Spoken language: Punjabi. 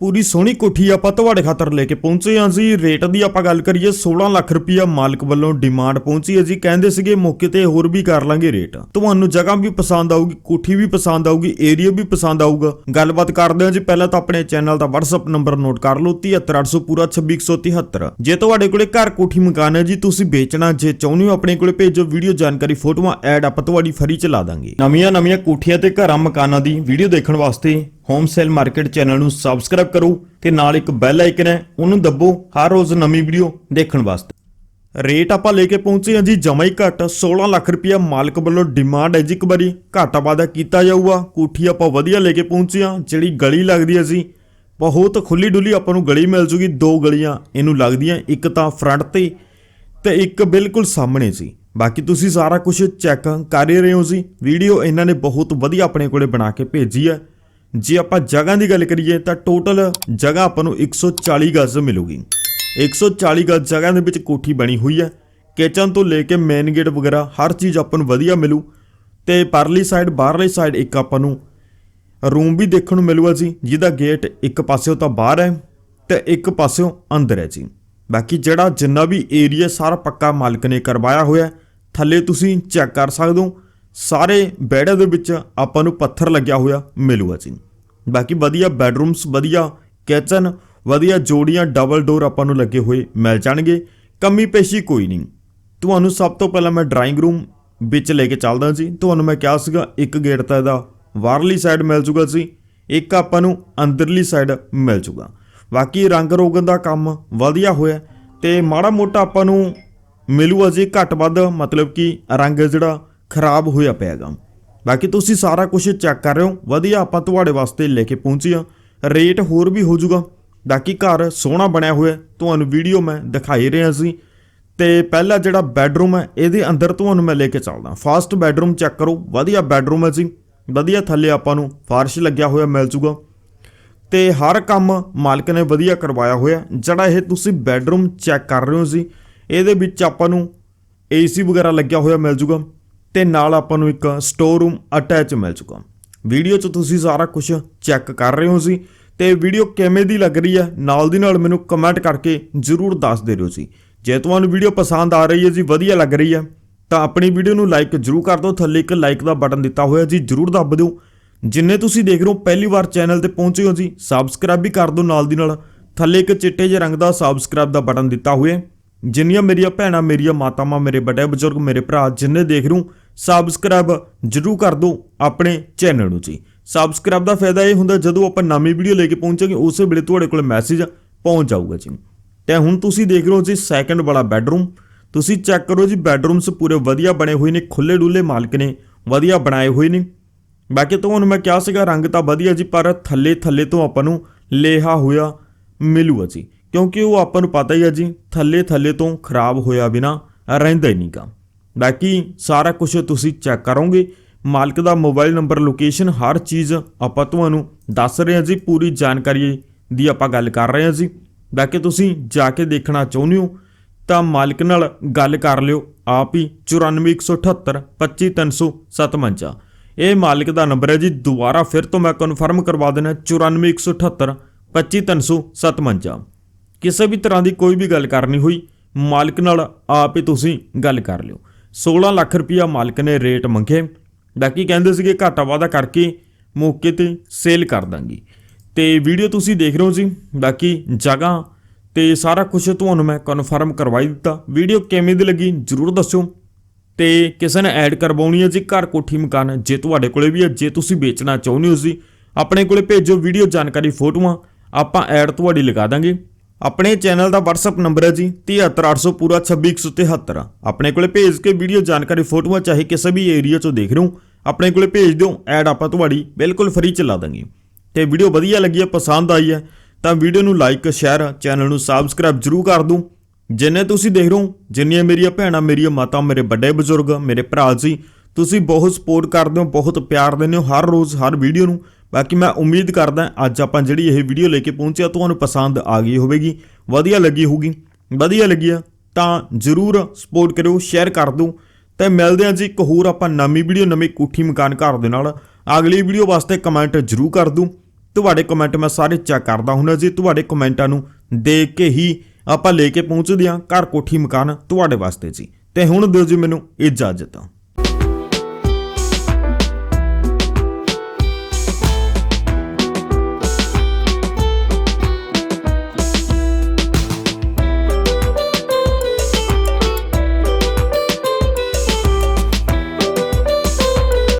ਪੂਰੀ ਸੋਹਣੀ ਕੋਠੀ ਆਪਾਂ ਤੁਹਾਡੇ ਖਾਤਰ ਲੈ ਕੇ ਪਹੁੰਚੇ ਹਾਂ ਜੀ। ਰੇਟ ਦੀ ਆਪਾਂ ਗੱਲ ਕਰੀਏ 16 ਲੱਖ ਰੁਪਇਆ ਮਾਲਕ ਵੱਲੋਂ ਡਿਮਾਂਡ ਪਹੁੰਚੀ ਹੈ ਜੀ। ਕਹਿੰਦੇ ਸੀਗੇ ਮੌਕੇ ਤੇ ਹੋਰ ਵੀ ਕਰ ਲਾਂਗੇ ਰੇਟ। ਤੁਹਾਨੂੰ ਜਗ੍ਹਾ ਵੀ ਪਸੰਦ ਆਊਗੀ, ਕੋਠੀ ਵੀ ਪਸੰਦ ਆਊਗੀ ਏਰੀਆ ਵੀ ਪਸੰਦ ਆਊਗਾ। ਗੱਲਬਾਤ ਕਰਦੇ ਹਾਂ ਜੀ। ਪਹਿਲਾਂ ਤਾਂ ਆਪਣੇ ਚੈਨਲ ਦਾ WhatsApp ਨੰਬਰ ਨੋਟ ਕਰ ਲਓ 73800 ਪੂਰਾ 26173 ਜੇ ਤੁਹਾਡੇ ਕੋਲੇ ਘਰ ਕੋਠੀ ਮਕਾਨ ਹੈ ਜੀ, ਤੁਸੀਂ ਵੇਚਣਾ, ਜੇ ਚਾਹੁੰਦੇ ਹੋ ਆਪਣੇ ਕੋਲੇ ਭੇਜੋ ਵੀਡੀਓ ਜਾਣਕਾਰੀ, ਫੋਟੋਆਂ, ਐਡ ਆਪਾਂ ਤੁਹਾਡੀ ਫਰੀ ਚਲਾ ਦਾਂਗੇ। ਨਵੀਆਂ ਨਵੀਆਂ ਕੋਠੀਆਂ ਤੇ ਘਰਾਂ ਮਕਾਨਾਂ ਦੀ ਵੀਡੀਓ ਦੇਖਣ ਵਾਸਤੇ ਹੋਮ ਸੇਲ ਮਾਰਕੀਟ ਚੈਨਲ ਨੂੰ ਸਬਸਕ੍ਰਾਈਬ ਕਰੋ ਤੇ ਨਾਲ ਇੱਕ ਬੈਲ ਆਈਕਨ ਹੈ, ਉਹਨੂੰ ਦੱਬੋ ਹਰ ਰੋਜ਼ ਨਵੀਂ ਵੀਡੀਓ ਦੇਖਣ ਵਾਸਤੇ। ਰੇਟ ਆਪਾਂ ਲੈ ਕੇ ਪਹੁੰਚੇ ਹਾਂ ਜੀ, ਜਮਾ ਹੀ ਘੱਟ 16 ਲੱਖ ਰੁਪਇਆ ਮਾਲਕ ਵੱਲੋਂ ਡਿਮਾਂਡ ਹੈ ਜੀ ਇੱਕ ਵਾਰੀ। ਘਾਟਾ ਵਾਦਾ ਕੀਤਾ ਜਾਊਗਾ, ਕੋਠੀ ਆਪਾਂ ਵਧੀਆ ਲੈ ਕੇ ਪਹੁੰਚੇ ਹਾਂ, ਜਿਹੜੀ ਗਲੀ ਲੱਗਦੀ ਹੈ ਜੀ, ਬਹੁਤ ਖੁੱਲੀ ਡੁੱਲੀ ਆਪਾਂ ਨੂੰ ਗਲੀ ਮਿਲ ਜੂਗੀ, ਦੋ ਗਲੀਆਂ ਇਹਨੂੰ ਲੱਗਦੀਆਂ, ਇੱਕ ਤਾਂ ਫਰੰਟ ਤੇ ਤੇ ਇੱਕ ਬਿਲਕੁਲ ਸਾਹਮਣੇ ਸੀ ਬਾਕੀ ਤੁਸੀਂ ਸਾਰਾ ਕੁਝ ਚੈੱਕ ਕਰ ਰਹੇ ਹੋ ਜੀ ਵੀਡੀਓ ਇਹਨਾਂ ਨੇ ਬਹੁਤ ਵਧੀਆ ਆਪਣੇ ਕੋਲੇ ਬਣਾ ਕੇ ਭੇਜੀ ਹੈ। ਜੇ ਆਪਾਂ ਜਗ੍ਹਾ ਦੀ ਗੱਲ ਕਰੀਏ ਤਾਂ ਟੋਟਲ ਜਗ੍ਹਾ ਆਪਾਂ ਨੂੰ 140 ਗਜ਼ ਮਿਲੂਗੀ। 140 ਗਜ਼ ਜਗ੍ਹਾ ਦੇ ਵਿੱਚ ਕੋਠੀ ਬਣੀ ਹੋਈ ਹੈ। ਕਿਚਨ ਤੋਂ ਲੈ ਕੇ ਮੇਨ ਗੇਟ ਵਗੈਰਾ ਹਰ ਚੀਜ਼ ਆਪਾਂ ਨੂੰ ਵਧੀਆ ਮਿਲੂ। ਤੇ ਪਰਲੀ ਸਾਈਡ ਬਾਹਰਲੀ ਸਾਈਡ ਇੱਕ ਆਪਾਂ ਨੂੰ ਰੂਮ ਵੀ ਦੇਖਣ ਨੂੰ ਮਿਲੂਗਾ ਜੀ, ਜਿਹਦਾ ਗੇਟ ਇੱਕ ਪਾਸਿਓਂ ਤਾਂ ਬਾਹਰ ਹੈ ਤੇ ਇੱਕ ਪਾਸਿਓਂ ਅੰਦਰ ਹੈ ਜੀ। ਬਾਕੀ ਜਿਹੜਾ ਜਿੰਨਾ ਵੀ ਏਰੀਆ ਸਾਰਾ ਪੱਕਾ ਮਾਲਕ ਨੇ ਕਰਵਾਇਆ ਹੋਇਆ, ਥੱਲੇ ਤੁਸੀਂ ਚੈੱਕ ਕਰ ਸਕਦੇ ਹੋ। ਸਾਰੇ ਬੈਡਾਂ ਦੇ ਵਿੱਚ ਆਪਾਂ ਨੂੰ ਪੱਥਰ ਲੱਗਿਆ ਹੋਇਆ ਮਿਲੂਗਾ ਜੀ। ਬਾਕੀ ਵਧੀਆ ਬੈਡਰੂਮਸ, ਵਧੀਆ ਕਿਚਨ ਵਧੀਆ ਜੋੜੀਆਂ ਡਬਲ ਡੋਰ ਆਪਾਂ ਨੂੰ ਲੱਗੇ ਹੋਏ ਮਿਲ ਜਾਣਗੇ। ਕਮੀ ਪੇਸ਼ੀ ਕੋਈ ਨਹੀਂ। ਤੁਹਾਨੂੰ ਸਭ ਤੋਂ ਪਹਿਲਾਂ ਮੈਂ ਡਰਾਇੰਗ ਰੂਮ ਵਿੱਚ ਲੈ ਕੇ ਚੱਲਦਾ ਜੀ। ਤੁਹਾਨੂੰ ਮੈਂ ਕਿਹਾ ਸੀਗਾ, ਇੱਕ ਗੇਟ ਤਾਂ ਇਹਦਾ ਬਾਹਰਲੀ ਸਾਈਡ ਮਿਲ ਜੂਗਾ ਜੀ, ਇੱਕ ਆਪਾਂ ਨੂੰ ਅੰਦਰਲੀ ਸਾਈਡ ਮਿਲ ਜੂਗਾ। ਬਾਕੀ ਰੰਗ ਰੋਗਨ ਦਾ ਕੰਮ ਵਧੀਆ ਹੋਇਆ ਤੇ ਮਾੜਾ ਮੋਟਾ ਆਪਾਂ ਨੂੰ ਮਿਲੂਗਾ ਜੀ ਘੱਟ ਵੱਧ, ਮਤਲਬ ਕਿ ਰੰਗ ਜਿਹੜਾ ਖਰਾਬ ਹੋਇਆ ਪਿਆਗਾ। ਬਾਕੀ ਤੁਸੀਂ ਸਾਰਾ ਕੁਝ ਚੈੱਕ ਕਰ ਰਹੇ ਹੋ। ਵਧੀਆ ਆਪਾਂ ਤੁਹਾਡੇ ਵਾਸਤੇ ਲੈ ਕੇ ਪਹੁੰਚੇ ਹਾਂ। ਰੇਟ ਹੋਰ ਵੀ ਹੋ ਜਾਊਗਾ। ਬਾਕੀ ਘਰ ਸੋਹਣਾ ਬਣਿਆ ਹੋਇਆ ਤੁਹਾਨੂੰ ਵੀਡੀਓ ਮੈਂ ਦਿਖਾਈ ਰਿਹਾ ਸੀ। ਤੇ ਪਹਿਲਾ ਜਿਹੜਾ ਬੈੱਡਰੂਮ ਹੈ, ਇਹਦੇ ਅੰਦਰ ਤੁਹਾਨੂੰ ਮੈਂ ਲੈ ਕੇ ਚੱਲਦਾ। ਫਾਸਟ ਬੈੱਡਰੂਮ ਚੈੱਕ ਕਰੋ। ਵਧੀਆ ਬੈੱਡਰੂਮ ਹੈ ਜੀ। ਵਧੀਆ ਥੱਲੇ ਆਪਾਂ ਨੂੰ ਫਾਰਸ਼ ਲੱਗਿਆ ਹੋਇਆ ਮਿਲ ਜੂਗਾ ਤੇ ਹਰ ਕੰਮ ਮਾਲਕ ਨੇ ਵਧੀਆ ਕਰਵਾਇਆ ਹੋਇਆ ਜਿਹੜਾ ਇਹ ਤੁਸੀਂ ਬੈੱਡਰੂਮ ਚੈੱਕ ਕਰ ਰਹੇ ਹੋ ਜੀ, ਇਹਦੇ ਵਿੱਚ ਆਪਾਂ ਨੂੰ ਏਸੀ ਵਗੈਰਾ ਲੱਗਿਆ ਹੋਇਆ ਮਿਲ ਜੂਗਾ ਤੇ ਨਾਲ ਆਪਾਂ ਨੂੰ ਇੱਕ ਸਟੋਰ ਰੂਮ ਅਟੈਚ ਮਿਲ ਚੁੱਕਾ। ਵੀਡੀਓ 'ਚ ਤੁਸੀਂ ਸਾਰਾ ਕੁਝ ਚੈੱਕ ਕਰ ਰਹੇ ਹੋ ਜੀ ਤੇ ਵੀਡੀਓ ਕਿਵੇਂ ਦੀ ਲੱਗ ਰਹੀ ਹੈ, ਨਾਲ ਦੀ ਨਾਲ ਮੈਨੂੰ ਕਮੈਂਟ ਕਰਕੇ ਜਰੂਰ ਦੱਸ ਦੇ ਦਿਓ ਜੀ ਜੇ ਤੁਹਾਨੂੰ ਵੀਡੀਓ ਪਸੰਦ ਆ ਰਹੀ ਹੈ ਜੀ, ਵਧੀਆ ਲੱਗ ਰਹੀ ਹੈ, ਤਾਂ ਆਪਣੀ ਵੀਡੀਓ ਨੂੰ ਲਾਈਕ ਜਰੂਰ ਕਰ ਦਿਓ। ਥੱਲੇ ਇੱਕ ਲਾਈਕ ਦਾ ਬਟਨ ਦਿੱਤਾ ਹੋਇਆ ਜੀ, ਜਰੂਰ ਦੱਬ ਦਿਓ। ਜਿੰਨੇ ਤੁਸੀਂ ਦੇਖ ਰਹੇ ਹੋ, ਪਹਿਲੀ ਵਾਰ ਚੈਨਲ ਤੇ ਪਹੁੰਚੇ ਹੋ ਜੀ ਸਬਸਕ੍ਰਾਈਬ ਵੀ ਕਰ ਦਿਓ ਨਾਲ ਦੀ ਨਾਲ। ਥੱਲੇ ਇੱਕ ਚਿੱਟੇ ਜਿਹੇ ਰੰਗ ਦਾ ਸਬਸਕ੍ਰਾਈਬ ਦਾ ਬਟਨ ਦਿੱਤਾ ਹੋਇਆ। ਜਿੰਨੀਆਂ ਮੇਰੀਆਂ ਭੈਣਾਂ, ਮੇਰੀਆਂ ਮਾਤਾਵਾਂ, ਮੇਰੇ ਵੱਡੇ ਬਜ਼ੁਰਗ, ਮੇਰੇ ਭਰਾ ਜਿੰਨੇ ਦੇਖ ਰਹੇ ਹੋ ਸਬਸਕ੍ਰਾਈਬ ਜਰੂਰ ਕਰ ਦਿਓ ਆਪਣੇ ਚੈਨਲ ਨੂੰ ਜੀ। ਸਬਸਕ੍ਰਾਈਬ ਦਾ ਫਾਇਦਾ ਇਹ ਹੁੰਦਾ ਜਦੋਂ ਆਪਾਂ ਨਵੀਂ ਵੀਡੀਓ ਲੈ ਕੇ ਪਹੁੰਚਾਂਗੇ, ਉਸੇ ਵੇਲੇ ਤੁਹਾਡੇ ਕੋਲ ਮੈਸੇਜ ਪਹੁੰਚ ਜਾਊਗਾ ਜੀ। ਤੇ ਹੁਣ ਤੁਸੀਂ ਦੇਖ ਰਹੇ ਹੋ ਜੀ ਸੈਕੰਡ ਵਾਲਾ ਬੈੱਡਰੂਮ ਤੁਸੀਂ ਚੈੱਕ ਕਰੋ ਜੀ ਬੈੱਡਰੂਮਸ ਪੂਰੇ ਵਧੀਆ ਬਣੇ ਹੋਏ ਨੇ ਖੁੱਲੇ ਡੁੱਲੇ ਮਾਲਕ ਨੇ, ਵਧੀਆ ਬਣਾਏ ਹੋਏ ਨੇ। ਬਾਕੀ ਤੁਹਾਨੂੰ ਮੈਂ ਕਿਹਾ ਸੀਗਾ ਰੰਗ ਤਾਂ ਵਧੀਆ ਜੀ, ਪਰ ਥੱਲੇ ਥੱਲੇ ਤੋਂ ਆਪਾਂ ਨੂੰ ਲੇਹਾ ਹੋਇਆ ਮਿਲੂਗਾ ਜੀ। ਕਿਉਂਕਿ ਉਹ ਆਪਾਂ ਨੂੰ ਪਤਾ ਹੀ ਹੈ ਜੀ, ਥੱਲੇ ਥੱਲੇ ਤੋਂ ਖਰਾਬ ਹੋਇਆ ਬਿਨਾ ਰਹਿੰਦਾ ਹੀ ਨਹੀਂਗਾ ਬਾਕੀ ਸਾਰਾ ਕੁਝ ਤੁਸੀਂ ਚੈੱਕ ਕਰੋਗੇ। ਮਾਲਕ ਦਾ ਮੋਬਾਈਲ ਨੰਬਰ, ਲੋਕੇਸ਼ਨ, ਹਰ ਚੀਜ਼ ਆਪਾਂ ਤੁਹਾਨੂੰ ਦੱਸ ਰਹੇ ਹਾਂ ਜੀ, ਪੂਰੀ ਜਾਣਕਾਰੀ ਦੀ ਆਪਾਂ ਗੱਲ ਕਰ ਰਹੇ ਹਾਂ ਜੀ। ਬਾਕੀ ਤੁਸੀਂ ਜਾ ਕੇ ਦੇਖਣਾ ਚਾਹੁੰਦੇ ਹੋ ਤਾਂ ਮਾਲਕ ਨਾਲ ਗੱਲ ਕਰ ਲਿਓ, ਆਪ ਹੀ 94178 25357 ਇਹ ਮਾਲਕ ਦਾ ਨੰਬਰ ਹੈ ਜੀ, ਦੁਬਾਰਾ ਫਿਰ ਤੋਂ ਮੈਂ ਕਨਫਰਮ ਕਰਵਾ ਦੇਣਾ 94178 25357 ਕਿਸੇ ਵੀ ਤਰ੍ਹਾਂ ਦੀ ਕੋਈ ਵੀ ਗੱਲ ਕਰਨੀ ਹੋਈ, ਮਾਲਕ ਨਾਲ ਆਪ ਹੀ ਤੁਸੀਂ ਗੱਲ ਕਰ ਲਿਓ। 16 ਲੱਖ ਰੁਪਇਆ ਮਾਲਕ ਨੇ ਰੇਟ ਮੰਗੇ। ਬਾਕੀ ਕਹਿੰਦੇ ਸੀਗੇ ਘਾਟਾ ਵਾਦਾ ਕਰਕੇ ਮੌਕੇ ਤੇ ਸੇਲ ਕਰ ਦਾਂਗੀ। ਤੇ ਵੀਡੀਓ ਤੁਸੀਂ ਦੇਖ ਰਹੇ ਹੋ ਜੀ, ਬਾਕੀ ਜਗ੍ਹਾ ਤੇ ਸਾਰਾ ਕੁਝ ਤੁਹਾਨੂੰ ਮੈਂ ਕਨਫਰਮ ਕਰਵਾਈ ਦਿੱਤਾ। ਵੀਡੀਓ ਕਿਵੇਂ ਦੀ ਲੱਗੀ ਜਰੂਰ ਦੱਸਿਓ। ਤੇ ਕਿਸੇ ਨੇ ਐਡ ਕਰਵਾਉਣੀ ਹੈ ਜੀ ਘਰ ਕੋਠੀ ਮਕਾਨ, ਜੇ ਤੁਹਾਡੇ ਕੋਲੇ ਵੀ ਹੈ, ਜੇ ਤੁਸੀਂ ਵੇਚਣਾ ਚਾਹੁੰਦੇ ਹੋ ਜੀ, ਆਪਣੇ ਕੋਲੇ ਭੇਜੋ। ਵੀਡੀਓ ਜਾਣਕਾਰੀ ਫੋਟੋਆਂ ਆਪਾਂ ਐਡ ਤੁਹਾਡੀ ਲਗਾ ਦਾਂਗੇ। ਆਪਣੇ ਚੈਨਲ ਦਾ WhatsApp ਨੰਬਰ ਹੈ ਜੀ 73800 ਪੂਰਾ 26173 ਆਪਣੇ ਕੋਲੇ ਭੇਜ ਕੇ ਵੀਡੀਓ ਜਾਣਕਾਰੀ, ਫੋਟੋਆਂ ਚਾਹੇ ਕਿਸੇ ਵੀ ਏਰੀਆ ਚੋਂ ਦੇਖ ਰਹੇ ਹੋ, ਆਪਣੇ ਕੋਲੇ ਭੇਜ ਦਿਓ, ਐਡ ਆਪਾਂ ਤੁਹਾਡੀ ਬਿਲਕੁਲ ਫ੍ਰੀ ਚ ਲਾ ਦਾਂਗੇ। ਤੇ ਵੀਡੀਓ ਵਧੀਆ ਲੱਗੀ ਹੈ ਪਸੰਦ ਆਈ ਹੈ, ਤਾਂ ਵੀਡੀਓ ਨੂੰ ਲਾਈਕ ਸ਼ੇਅਰ ਚੈਨਲ ਨੂੰ ਸਬਸਕ੍ਰਾਈਬ ਜਰੂਰ ਕਰ ਦਿਓ। ਜਿੰਨੇ ਤੁਸੀਂ ਦੇਖ ਰਹੇ ਹੋ, ਜਿੰਨੀਆਂ ਮੇਰੀਆਂ ਭੈਣਾਂ, ਮੇਰੀਆਂ ਮਾਤਾ, ਮੇਰੇ ਵੱਡੇ ਬਜ਼ੁਰਗ, ਮੇਰੇ ਭਰਾ ਜੀ ਤੁਸੀਂ ਬਹੁਤ ਸਪੋਰਟ ਕਰਦੇ ਹੋ, ਬਹੁਤ ਪਿਆਰ ਦਿੰਦੇ ਹੋ ਹਰ ਰੋਜ਼, ਹਰ ਵੀਡੀਓ ਨੂੰ। ਬਾਕੀ ਮੈਂ ਉਮੀਦ ਕਰਦਾ ਅੱਜ ਆਪਾਂ ਜਿਹੜੀ ਇਹ ਵੀਡੀਓ ਲੈ ਕੇ ਪਹੁੰਚਿਆ ਤੁਹਾਨੂੰ ਪਸੰਦ ਆ ਗਈ ਹੋਵੇਗੀ, ਵਧੀਆ ਲੱਗੀ ਹੋਊਗੀ। ਵਧੀਆ ਲੱਗੀ ਆ ਤਾਂ ਜਰੂਰ ਸਪੋਰਟ ਕਰਿਓ ਸ਼ੇਅਰ ਕਰ ਦਿਓ। ਤੇ ਮਿਲਦੇ ਹਾਂ ਜੀ ਇੱਕ ਹੋਰ ਆਪਾਂ ਨਵੀਂ ਵੀਡੀਓ ਨਵੀਂ ਕੋਠੀ ਮਕਾਨ ਘਰ ਦੇ ਨਾਲ। ਅਗਲੀ ਵੀਡੀਓ ਵਾਸਤੇ ਕਮੈਂਟ ਜਰੂਰ ਕਰ ਦੂੰ ਤੁਹਾਡੇ ਕਮੈਂਟ ਮੈਂ ਸਾਰੇ ਚੈੱਕ ਕਰਦਾ ਹੁੰਦਾ ਜੀ, ਤੁਹਾਡੇ ਕਮੈਂਟਾਂ ਨੂੰ ਦੇਖ ਕੇ ਹੀ ਆਪਾਂ ਲੈ ਕੇ ਪਹੁੰਚਦੇ ਹਾਂ ਘਰ ਕੋਠੀ ਮਕਾਨ ਤੁਹਾਡੇ ਵਾਸਤੇ ਜੀ। ਤੇ ਹੁਣ ਦਿਓ ਜੀ ਮੈਨੂੰ ਇਜਾਜ਼ਤ।